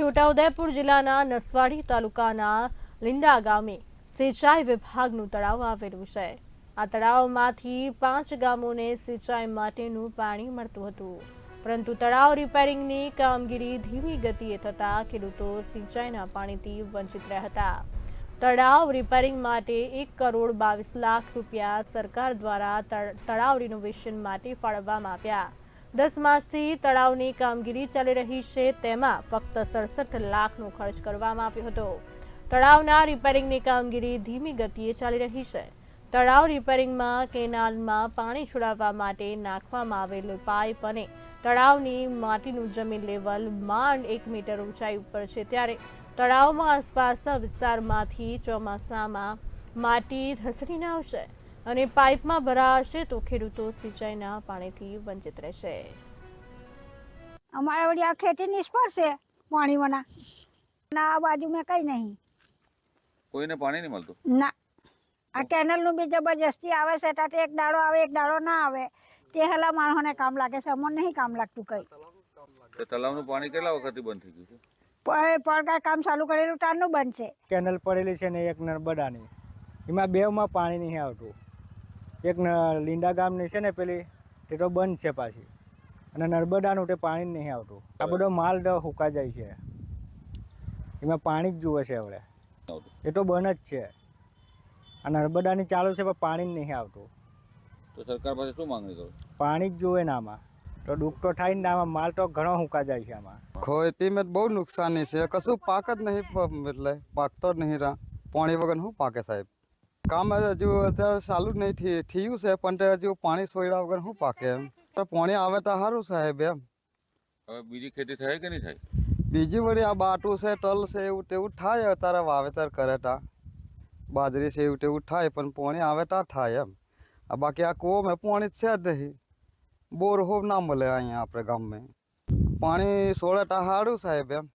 છોટાઉદેપુર જિલ્લાના નસવાડી તાલુકાના લિંડા ગામે સિંચાઈ વિભાગનું તળાવ આવેલું છે. આ તળાવમાંથી પાંચ ગામોને સિંચાઈ માટેનું પાણી મળતું હતું. પરંતુ તળાવ રિપેરિંગની કામગીરી ધીમી ગતિએ થતા ખેડૂતો સિંચાઈના પાણીથી વંચિત રહ્યા હતા. તળાવ રિપેરિંગ માટે એક કરોડ બાવીસ લાખ રૂપિયા સરકાર દ્વારા તળાવ રિનોવેશન માટે ફાળવવામાં આવ્યા. દસ માસથી તળાવની કામગીરી ચાલી રહી છે. તેમાં ફક્ત સડસઠ લાખનો ખર્ચ કરવામાં આવ્યો હતો. તળાવના રિપેરિંગની કામગીરી ધીમી ગતિએ ચાલી રહી છે. તળાવ રિપેરિંગમાં કેનાલમાં પાણી છોડાવવા માટે નાખવામાં આવેલ પાઇપ અને તળાવની માટીનું જમીન લેવલ માંડ એક મીટર ઊંચાઈ ઉપર છે. ત્યારે તળાવમાં આસપાસના વિસ્તારમાંથી ચોમાસામાં માટી ધસડીને આવશે. અને પાઇપમાં ભરાશે તો ખેડૂતો સિંચાઈના પાણીથી વંચિત રહેશે. અમારા વળી આ ખેતી નિષ્ફળ છે પાણીવાના ના આ બાજુ મેં કઈ નહીં. કોઈને પાણી નહીં મળતું? ના. આ કેનલનું બી જબરજસ્તી આવે છે તાતે એક દાડો આવે એક દાડો ના આવે. તે હેલા માણસોને કામ લાગે છે અમને નહીં કામ લાગતું કઈ. તો તલાવનું પાણી કેટલા વખતથી બંધ થઈ ગયું છે? પડકાર કામ ચાલુ કરેલું તારનું બંધ છે. કેનલ પડેલી છે ને એક નર્મદાની એમાં બેવમાં પાણી નહીં આવતું. એક લીંડા ગામની છે ને પેલી તે તો બંધ છે પાછી. અને નર્મદાનું તે પાણી જ નહીં આવતું. આ બધો માલ ડ હુકા જાય છે. એમાં પાણી જ જુએ છે હવે એ તો બંધ જ છે. આ નર્મદાની ચાલુ છે પણ પાણી જ નહીં આવતું. તો સરકાર પાસે શું માંગણી કરો? પાણી જ જુએ ને આમાં. તો દુઃખ તો થાય ને આમાં માલ તો ઘણો હુકા જાય છે આમાં. ખેતીમાં બહુ નુકસાની છે. કશું પાક જ નહીં એટલે પાકતો જ નહીં રા. પાણી વગર શું પાકે સાહેબ? કામ હજુ અત્યારે ચાલુ જ નહીં થયું છે પણ હજુ પાણી સોયડા વગર શું પાકે એમ. પાણી આવે તો સારું સાહેબ એમ. હવે બીજી ખેતી થાય કે નહીં થાય? બીજી વળી આ બાટું છે તલ છે એવું તેવું થાય અત્યારે વાવેતર કરે તા. બાજરી છે એવું તેવું થાય પણ પાણી આવે તા થાય એમ. આ બાકી આ કૂવામાં પાણી જ છે જ નહીં. બોર હોવ ના મળે અહીંયા આપણે ગામમાં. પાણી સોળે તા સારું સાહેબ એમ.